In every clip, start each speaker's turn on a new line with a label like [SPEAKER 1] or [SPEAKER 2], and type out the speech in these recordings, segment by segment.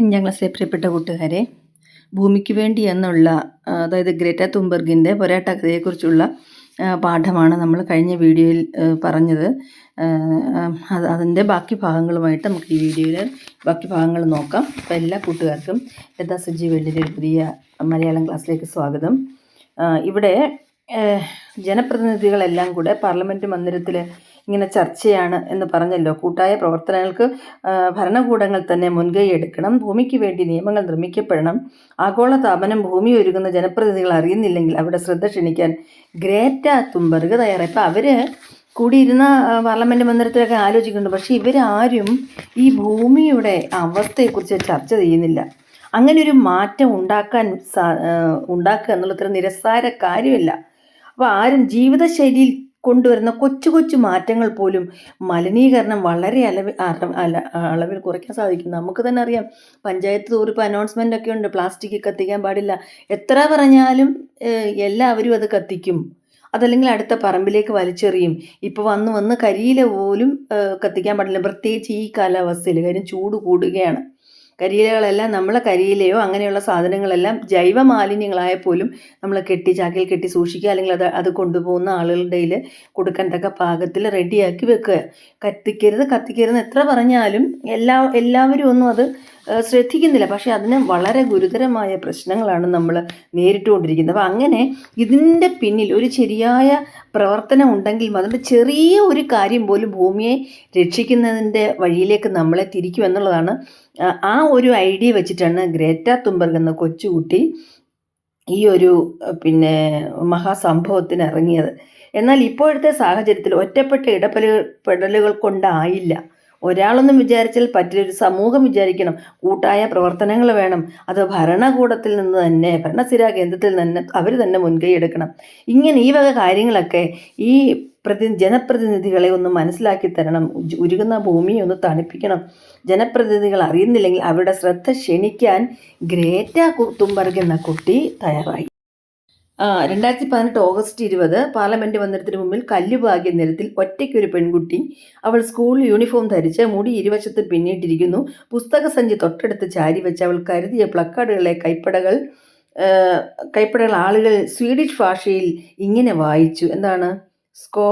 [SPEAKER 1] അഞ്ചാം ക്ലാസ്സിലെ പ്രിയപ്പെട്ട കൂട്ടുകാരെ ഭൂമിക്ക് വേണ്ടി എന്നുള്ള അതായത് ഗ്രേറ്റ തുംബർഗിൻ്റെ പൊരാട്ട കഥയെക്കുറിച്ചുള്ള പാഠമാണ് നമ്മൾ കഴിഞ്ഞ വീഡിയോയിൽ പറഞ്ഞത് അത് അതിൻ്റെ ബാക്കി ഭാഗങ്ങളുമായിട്ട് നമുക്ക് ഈ വീഡിയോയിൽ ബാക്കി ഭാഗങ്ങൾ നോക്കാം അപ്പോൾ എല്ലാ കൂട്ടുകാർക്കും ലതാ സജീവ് പുതിയ മലയാളം ക്ലാസ്സിലേക്ക് സ്വാഗതം ഇവിടെ ജനപ്രതിനിധികളെല്ലാം കൂടെ പാർലമെൻറ്റ് മന്ദിരത്തിൽ ഇങ്ങനെ ചർച്ചയാണ് എന്ന് പറഞ്ഞല്ലോ കൂട്ടായ പ്രവർത്തനങ്ങൾക്ക് ഭരണകൂടങ്ങൾ തന്നെ മുൻകൈ എടുക്കണം ഭൂമിക്ക് വേണ്ടി നിയമങ്ങൾ നിർമ്മിക്കപ്പെടണം ആഗോള താപനം ഭൂമി ഒരുങ്ങുന്ന ജനപ്രതിനിധികൾ അറിയുന്നില്ലെങ്കിൽ അവിടെ ശ്രദ്ധ ക്ഷണിക്കാൻ ഗ്രേറ്റ തുംബർഗ് തയ്യാറായി ഇപ്പം അവർ കൂടിയിരുന്ന പാർലമെൻറ്റ് മന്ദിരത്തിലൊക്കെ ആലോചിക്കുന്നുണ്ട് പക്ഷേ ഇവരാരും ഈ ഭൂമിയുടെ അവസ്ഥയെക്കുറിച്ച് ചർച്ച ചെയ്യുന്നില്ല അങ്ങനെ ഒരു മാറ്റം ഉണ്ടാക്കാൻ സാ ഉണ്ടാക്കുക എന്നുള്ളത്ര നിരസാര കാര്യമില്ല അപ്പോൾ ആരും ജീവിതശൈലിയിൽ കൊണ്ടുവരുന്ന കൊച്ചു കൊച്ചു മാറ്റങ്ങൾ പോലും മലിനീകരണം വളരെ അളവിൽ അളവിൽ കുറയ്ക്കാൻ സാധിക്കും നമുക്ക് തന്നെ അറിയാം പഞ്ചായത്ത് തോറി ഇപ്പോൾ അനൗൺസ്മെൻ്റ് ഒക്കെ ഉണ്ട് പ്ലാസ്റ്റിക് കത്തിക്കാൻ പാടില്ല എത്ര പറഞ്ഞാലും എല്ലാവരും അത് കത്തിക്കും അതല്ലെങ്കിൽ അടുത്ത പറമ്പിലേക്ക് വലിച്ചെറിയും ഇപ്പോൾ വന്ന് വന്ന് കരിയില പോലും കത്തിക്കാൻ പാടില്ല പ്രത്യേകിച്ച് ഈ കാലാവസ്ഥയിൽ കാര്യം ചൂട് കൂടുകയാണ് കരിയിലകളെല്ലാം നമ്മൾ കരിയിലയോ അങ്ങനെയുള്ള സാധനങ്ങളെല്ലാം ജൈവ മാലിന്യങ്ങളായ പോലും നമ്മൾ കെട്ടി ചാക്കിൽ കെട്ടി സൂക്ഷിക്കുക അല്ലെങ്കിൽ അത് അത് കൊണ്ടുപോകുന്ന ആളുകളുടെയിൽ കൊടുക്കാൻ തക്ക പാകത്തിൽ റെഡിയാക്കി വെക്കുക കത്തിക്കരുത് കത്തിക്കരുത് എത്ര പറഞ്ഞാലും എല്ലാ എല്ലാവരും ഒന്നും അത് ശ്രദ്ധിക്കുന്നില്ല പക്ഷേ അതിന് വളരെ ഗുരുതരമായ പ്രശ്നങ്ങളാണ് നമ്മൾ നേരിട്ടുകൊണ്ടിരിക്കുന്നത് അപ്പോൾ അങ്ങനെ ഇതിൻ്റെ പിന്നിൽ ഒരു ശരിയായ പ്രവർത്തനം ഉണ്ടെങ്കിൽ മാത്രമേ ചെറിയ ഒരു കാര്യം പോലും ഭൂമിയെ രക്ഷിക്കുന്നതിൻ്റെ വഴിയിലേക്ക് നമ്മളെ എന്നുള്ളതാണ് ആ ഒരു ഐഡിയ വെച്ചിട്ടാണ് ഗ്രേറ്റ തുമ്പർഗ് എന്ന കൊച്ചുകുട്ടി ഈ ഒരു പിന്നെ മഹാസംഭവത്തിന് ഇറങ്ങിയത് എന്നാൽ ഇപ്പോഴത്തെ സാഹചര്യത്തിൽ ഒറ്റപ്പെട്ട പെടലുകൾ കൊണ്ടായില്ല ഒരാളൊന്നും വിചാരിച്ചാൽ പറ്റില്ല ഒരു സമൂഹം വിചാരിക്കണം കൂട്ടായ പ്രവർത്തനങ്ങൾ വേണം അത് ഭരണകൂടത്തിൽ നിന്ന് തന്നെ ഭരണസ്ഥിര കേന്ദ്രത്തിൽ തന്നെ അവർ തന്നെ മുൻകൈ എടുക്കണം ഇങ്ങനെ ഈ വക കാര്യങ്ങളൊക്കെ ഈ പ്രതി ജനപ്രതിനിധികളെ ഒന്ന് മനസ്സിലാക്കി തരണം ഉരുകുന്ന ഭൂമിയെ ഒന്ന് തണുപ്പിക്കണം ജനപ്രതിനിധികൾ അറിയുന്നില്ലെങ്കിൽ അവരുടെ ശ്രദ്ധ ക്ഷണിക്കാൻ ഗ്രേറ്റ കുത്തുംബർഗ് എന്ന കുട്ടി തയ്യാറായി രണ്ടായിരത്തി പതിനെട്ട് ഓഗസ്റ്റ് ഇരുപത് പാർലമെന്റ് മന്ദിരത്തിന് മുമ്പിൽ കല്ലുപാകിയ നിരത്തിൽ ഒറ്റയ്ക്കൊരു പെൺകുട്ടി അവൾ സ്കൂൾ യൂണിഫോം ധരിച്ച് മുടി ഇരുവശത്ത് പിന്നിട്ടിരിക്കുന്നു പുസ്തക സഞ്ചി തൊട്ടടുത്ത് ചാരി വെച്ച് അവൾ കരുതിയ പ്ലക്കാർഡുകളെ കൈപ്പടകൾ കൈപ്പടകൾ ആളുകൾ സ്വീഡിഷ് ഭാഷയിൽ ഇങ്ങനെ വായിച്ചു എന്താണ് സ്കോ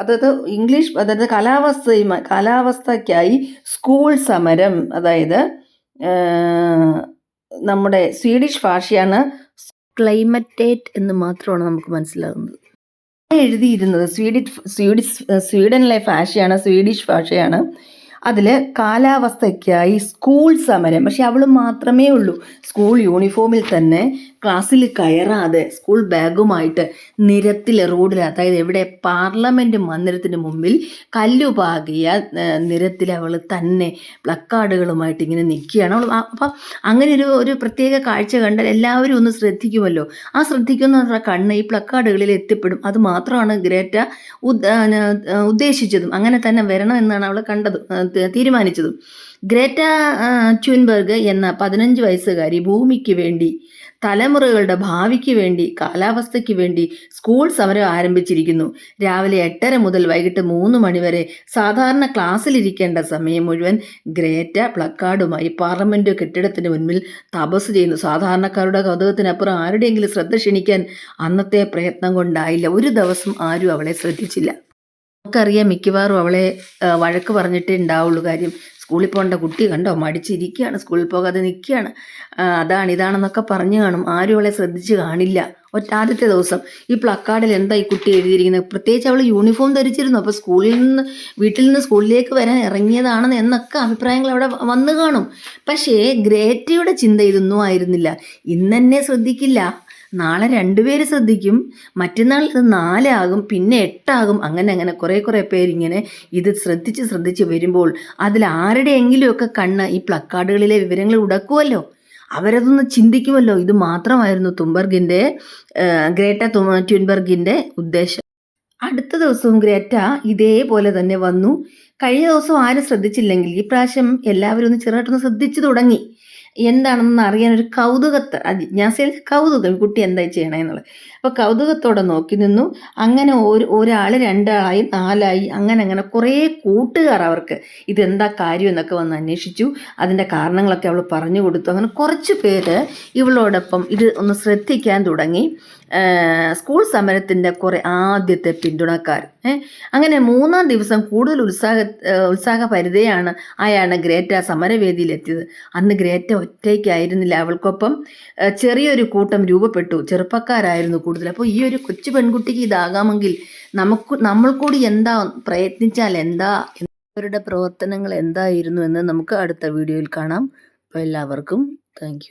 [SPEAKER 1] അതായത് ഇംഗ്ലീഷ് അതായത് കാലാവസ്ഥയുമായി കാലാവസ്ഥയ്ക്കായി സ്കൂൾ സമരം അതായത് നമ്മുടെ സ്വീഡിഷ് ഭാഷയാണ്
[SPEAKER 2] ക്ലൈമറ്റേറ്റ് എന്ന് മാത്രമാണ് നമുക്ക് മനസ്സിലാകുന്നത്
[SPEAKER 1] എഴുതിയിരുന്നത് സ്വീഡിഷ് സ്വീഡി സ്വീഡനിലെ ഭാഷയാണ് സ്വീഡിഷ് ഭാഷയാണ് അതിൽ കാലാവസ്ഥയ്ക്കായി സ്കൂൾ സമരം പക്ഷെ അവൾ മാത്രമേ ഉള്ളൂ സ്കൂൾ യൂണിഫോമിൽ തന്നെ ക്ലാസ്സിൽ കയറാതെ സ്കൂൾ ബാഗുമായിട്ട് നിരത്തിൽ റോഡിൽ അതായത് എവിടെ പാർലമെൻറ്റ് മന്ദിരത്തിന് മുമ്പിൽ കല്ലുപാകിയ നിരത്തിൽ അവൾ തന്നെ പ്ലക്കാർഡുകളുമായിട്ട് ഇങ്ങനെ നിൽക്കുകയാണ് അവൾ അപ്പം അങ്ങനെ ഒരു ഒരു പ്രത്യേക കാഴ്ച കണ്ടാൽ എല്ലാവരും ഒന്ന് ശ്രദ്ധിക്കുമല്ലോ ആ ശ്രദ്ധിക്കുന്ന കണ്ണ് ഈ പ്ലക്കാർഡുകളിൽ എത്തിപ്പെടും അത് മാത്രമാണ് ഗ്രേറ്റ ഉദ്ദേശിച്ചതും അങ്ങനെ തന്നെ വരണമെന്നാണ് അവൾ കണ്ടത് തീരുമാനിച്ചതും ഗ്രേറ്റ ചുൻബർഗ് എന്ന പതിനഞ്ച് വയസ്സുകാരി ഭൂമിക്ക് വേണ്ടി തലമുറകളുടെ ഭാവിക്ക് വേണ്ടി കാലാവസ്ഥയ്ക്ക് വേണ്ടി സ്കൂൾ സമരം ആരംഭിച്ചിരിക്കുന്നു രാവിലെ എട്ടര മുതൽ വൈകിട്ട് മൂന്ന് മണിവരെ സാധാരണ ക്ലാസ്സിലിരിക്കേണ്ട സമയം മുഴുവൻ ഗ്രേറ്റ പ്ലക്കാർഡുമായി പാർലമെൻറ്റ് കെട്ടിടത്തിന് മുന്നിൽ തപസ് ചെയ്യുന്നു സാധാരണക്കാരുടെ കൗതുകത്തിനപ്പുറം ആരുടെയെങ്കിലും ശ്രദ്ധ ക്ഷണിക്കാൻ അന്നത്തെ പ്രയത്നം കൊണ്ടായില്ല ഒരു ദിവസം ആരും അവളെ ശ്രദ്ധിച്ചില്ല നമുക്കറിയാം മിക്കവാറും അവളെ വഴക്ക് പറഞ്ഞിട്ടേ ഉണ്ടാവുള്ളൂ കാര്യം സ്കൂളിൽ പോകേണ്ട കുട്ടി കണ്ടോ മടിച്ചിരിക്കുകയാണ് സ്കൂളിൽ പോകാതെ നിൽക്കുകയാണ് അതാണ് ഇതാണെന്നൊക്കെ പറഞ്ഞു കാണും ആരും അവളെ ശ്രദ്ധിച്ച് കാണില്ല ഒറ്റ ആദ്യത്തെ ദിവസം ഈ പ്ലക്കാർഡിൽ എന്താ ഈ കുട്ടി എഴുതിയിരിക്കുന്നത് പ്രത്യേകിച്ച് അവൾ യൂണിഫോം ധരിച്ചിരുന്നു അപ്പോൾ സ്കൂളിൽ നിന്ന് വീട്ടിൽ നിന്ന് സ്കൂളിലേക്ക് വരാൻ ഇറങ്ങിയതാണെന്ന് എന്നൊക്കെ അഭിപ്രായങ്ങൾ അവിടെ വന്നു കാണും പക്ഷേ ഗ്രേറ്റയുടെ ചിന്ത ഇതൊന്നും ആയിരുന്നില്ല ഇന്നെന്നെ ശ്രദ്ധിക്കില്ല നാളെ രണ്ടുപേര് ശ്രദ്ധിക്കും മറ്റന്നാൾ ഇത് നാലാകും പിന്നെ എട്ടാകും അങ്ങനെ അങ്ങനെ കുറേ കുറേ പേരിങ്ങനെ ഇത് ശ്രദ്ധിച്ച് ശ്രദ്ധിച്ച് വരുമ്പോൾ അതിൽ ആരുടെയെങ്കിലുമൊക്കെ കണ്ണ് ഈ പ്ലക്കാർഡുകളിലെ വിവരങ്ങൾ ഉടക്കുമല്ലോ അവരതൊന്ന് ചിന്തിക്കുമല്ലോ ഇത് മാത്രമായിരുന്നു തുംബർഗിൻ്റെ ഗ്രേറ്റ ട്യൂൻബർഗിൻ്റെ ഉദ്ദേശം അടുത്ത ദിവസവും ഗ്രേറ്റ ഇതേപോലെ തന്നെ വന്നു കഴിഞ്ഞ ദിവസം ആരും ശ്രദ്ധിച്ചില്ലെങ്കിൽ ഈ പ്രാവശ്യം എല്ലാവരും ഒന്ന് ചെറുതായിട്ടൊന്ന് ശ്രദ്ധിച്ചു തുടങ്ങി എന്താണെന്ന് അറിയാൻ ഒരു കൗതുകത്തെ ജിജ്ഞാസയിൽ കൗതുകം കുട്ടി എന്താ ചെയ്യണേ എന്നുള്ളത് അപ്പൊ കൗതുകത്തോടെ നോക്കി നിന്നു അങ്ങനെ ഒരു ഒരാൾ രണ്ടാളായി നാലായി അങ്ങനെ അങ്ങനെ കുറേ കൂട്ടുകാർ അവർക്ക് ഇതെന്താ കാര്യം എന്നൊക്കെ വന്ന് അന്വേഷിച്ചു അതിൻ്റെ കാരണങ്ങളൊക്കെ അവൾ പറഞ്ഞു കൊടുത്തു അങ്ങനെ കുറച്ച് പേര് ഇവളോടൊപ്പം ഇത് ഒന്ന് ശ്രദ്ധിക്കാൻ തുടങ്ങി സ്കൂൾ സമരത്തിൻ്റെ കുറേ ആദ്യത്തെ പിന്തുണക്കാർ അങ്ങനെ മൂന്നാം ദിവസം കൂടുതൽ ഉത്സാഹ ഉത്സാഹപരിതയാണ് ആയാണ് ഗ്രേറ്റ സമരവേദിയിലെത്തിയത് അന്ന് ഗ്രേറ്റ ഒറ്റയ്ക്കായിരുന്നില്ല അവൾക്കൊപ്പം ചെറിയൊരു കൂട്ടം രൂപപ്പെട്ടു ചെറുപ്പക്കാരായിരുന്നു കൂടുതൽ അപ്പോൾ ഈ ഒരു കൊച്ചു പെൺകുട്ടിക്ക് ഇതാകാമെങ്കിൽ നമുക്ക് നമ്മൾ കൂടി എന്താ പ്രയത്നിച്ചാൽ എന്താ അവരുടെ പ്രവർത്തനങ്ങൾ എന്തായിരുന്നു എന്ന് നമുക്ക് അടുത്ത വീഡിയോയിൽ കാണാം അപ്പോൾ എല്ലാവർക്കും താങ്ക്